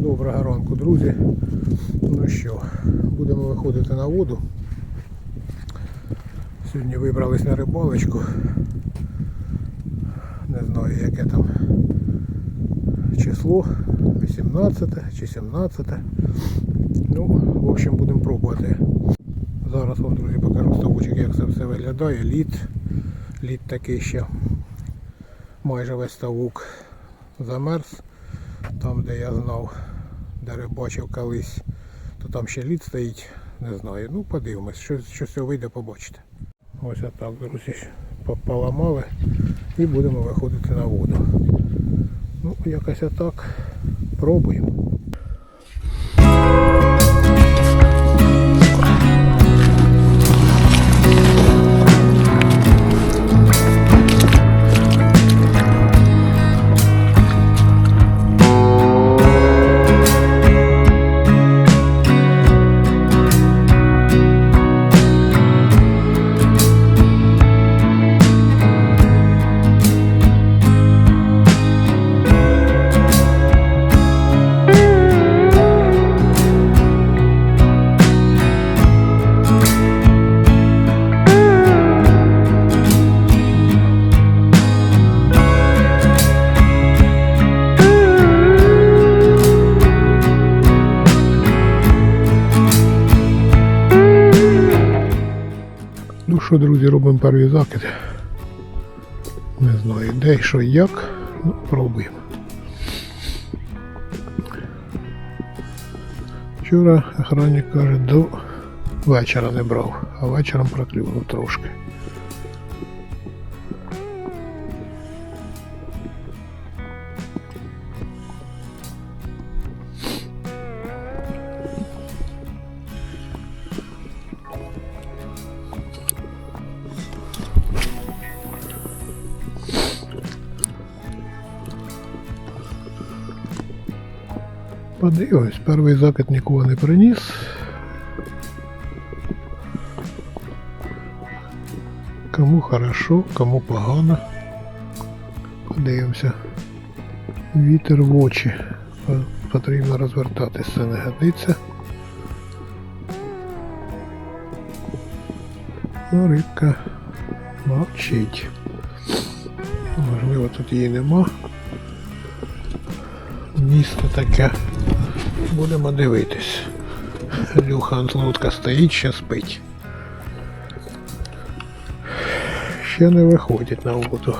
Доброго ранку, друзі. Ну що, будемо виходити на воду. Сьогодні вибрались на рибалочку. Не знаю яке там число, 18 чи 17. Ну, в общем, будемо пробувати. Зараз вам, друзі, покажу ставочок, як це все виглядає. Лід. Лід такий ще майже весь ставок замерз. Там, де я знав, де рибачив колись, то там ще лід стоїть, не знаю. Ну, подивимось, що, що з вийде, побачите. Ось отак, друзі, поламали і будемо виходити на воду. Ну, якось отак. Пробуємо. Що, друзі, робимо перший закид. Не знаю де, що і як. Ну, пробуємо. Вчора охранник каже, до вечора не брав, а вечором проклюнув трошки. Подивимось, перший закид нікого не приніс. Кому хорошо, кому погано. Подивимося. Вітер в очі. Потрібно розвертатися, це не годиться. Ну, рибка мовчить. Можливо, тут її нема. Місто таке. Будемо дивитись. Люхан з лодка стоїть, ще спить. Ще не виходить на воду.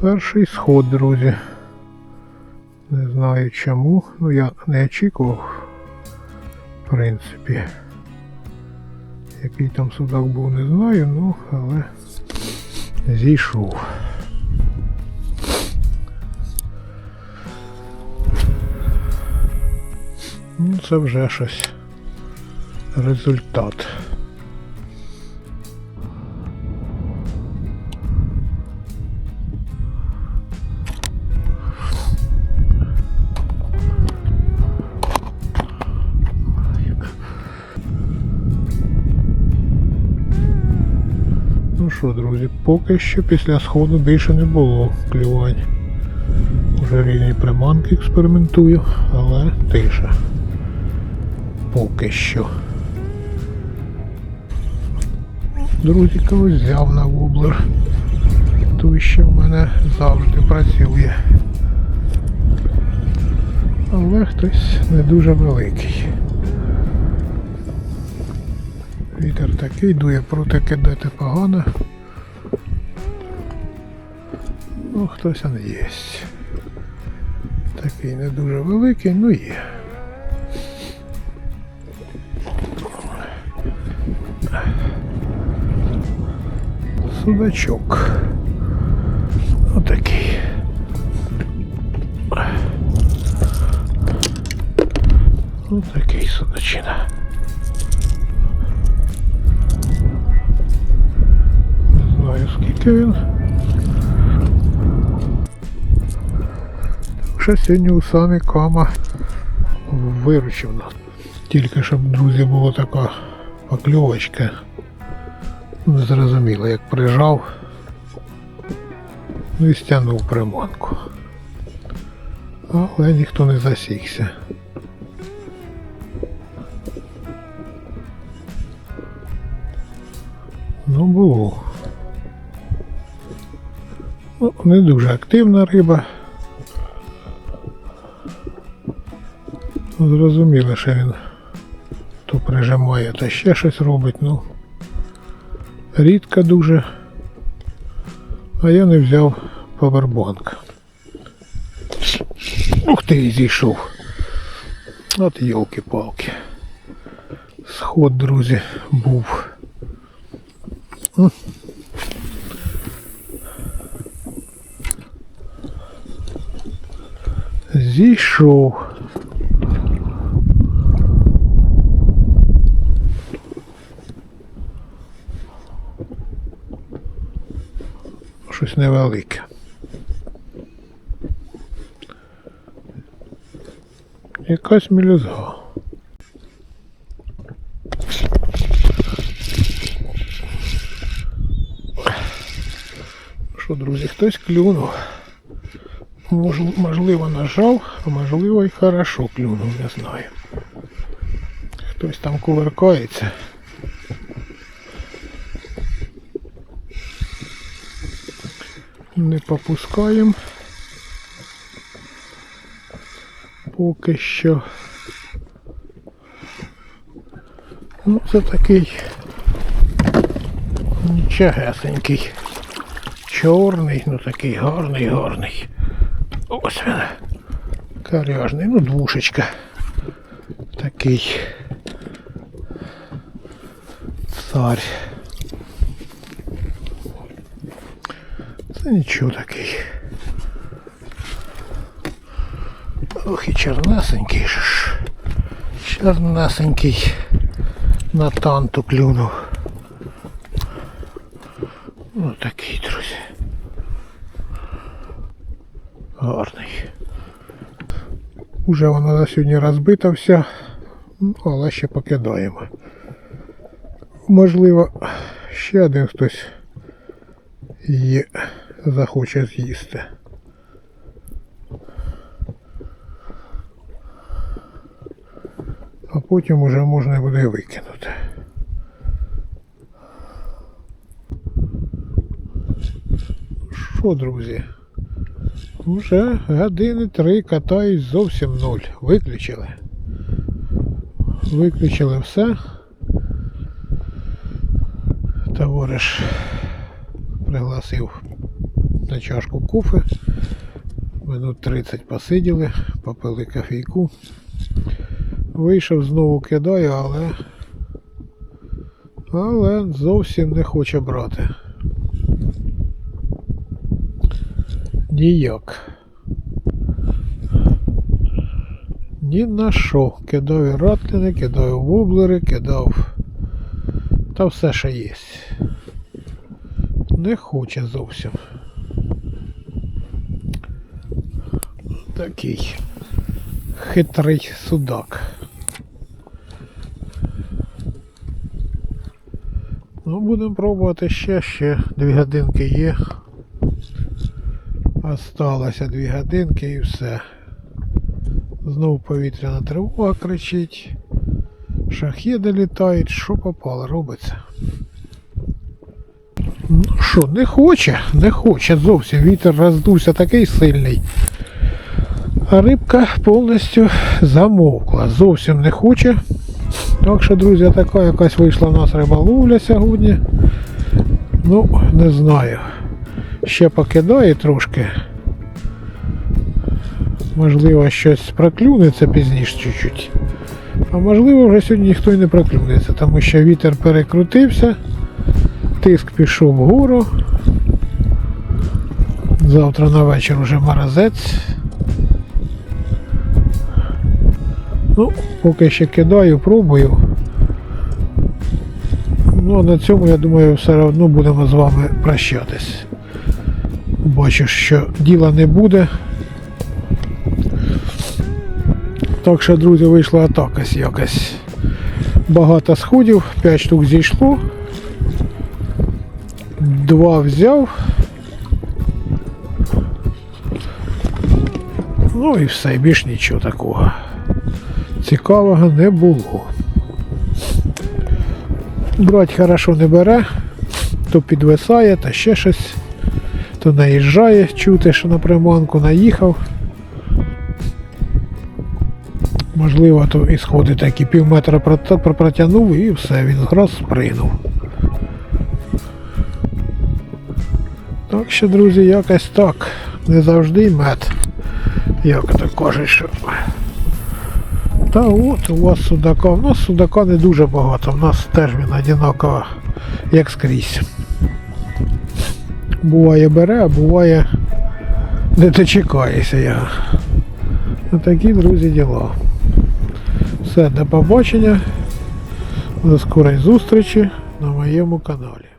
Перший сход, друзі. Не знаю чому. Ну я не очікував. В принципі. Який там судак був, не знаю, ну, але зійшов. Ну, це вже щось. Результат. Що, друзі, поки що після сходу більше не було клювань. Вже різні приманки експериментую, але тиша. Поки що. Друзі, когось взяв на воблер. Той що в мене завжди працює. Але хтось не дуже великий. Вітер такий, дує проти кидати погано. Ну, хтось он є. Такий не дуже великий, ну є. Судачок. Отакий. Отакий судачина. Не знаю скільки він. Ще сьогодні у самі кама виручив нас. Тільки щоб, друзі, була така покльовочка. Не зрозуміло, як прижав. Ну і стягнув приманку. Але ніхто не засікся. Ну, було. Ну, не дуже активна риба. Зрозуміло, що він то прижимає, то ще щось робить, ну рідко дуже. А я не взяв павербанк. Ух ти, зійшов. От йолки-палки. Сход, друзі, був. Зійшов. Щось невелике. Якась мілюзга. Що, друзі, хтось клюнув. Мож- Можливо, нажав, а можливо і хорошо клюнув, не знаю. Хтось там кувыркається. Не попускаємо. Поки що. Ну, це такий нічогесенький. Чорний, ну такий гарний, гарний. Ось він. Коряжний, ну двушечка. Такий. Царь. Це нічого такий. Ох і чорнесенький ж. Чорнесенький на танту клюнув. Ну такий, друзі. Гарний. Уже вона на сьогодні розбита вся, але ще покидаємо. Можливо, ще один хтось її захоче з'їсти. А потім уже можна буде викинути. Що, друзі? Уже години три катаюсь зовсім нуль. Виключили. Виключили все. Товариш пригласив на чашку кофе. Минут 30 посиділи, попили кофійку. Вийшов знову кидаю, але. Але зовсім не хоче брати. Ніяк. Ні на що. Кидав і ратлини, кидав воблери, кидав. Та все що є. Не хоче зовсім. Такий хитрий судак. Ну, будемо пробувати ще, ще дві годинки є. Осталося дві годинки і все. Знову повітряна тривога кричить. Шахеди літають, що попало, робиться. Ну що, не хоче, не хоче зовсім. Вітер роздувся такий сильний. А рибка повністю замовкла. Зовсім не хоче. Так що, друзі, така якась вийшла в нас риболовля сьогодні. Ну, не знаю. Ще покидає трошки. Можливо, щось проклюнеться пізніше чуть-чуть. А можливо, вже сьогодні ніхто й не проклюнеться, тому що вітер перекрутився, тиск пішов вгору. Завтра на вечір вже морозець. Ну, поки ще кидаю, пробую. Ну, а на цьому, я думаю, все одно будемо з вами прощатись. Бачу, що діла не буде. Так що, друзі, вийшла атакась якась. Багато сходів, 5 штук зійшло. Два взяв. Ну і все, більш нічого такого. Цікавого не було. Брать хорошо не бере, то підвисає, та ще щось, то наїжджає, чути, що на приманку наїхав. Можливо, то і сходи такі пів метра протягнув і все, він зграз спригнув. Так що, друзі, якось так. Не завжди мед. Як то кажуть, що. Та от у вас судака. У нас судака не дуже багато. У нас теж він одинаково, як скрізь. Буває бере, а буває не дочекаєшся я. Такі, друзі, діла. Все, до побачення. До скорої зустрічі на моєму каналі.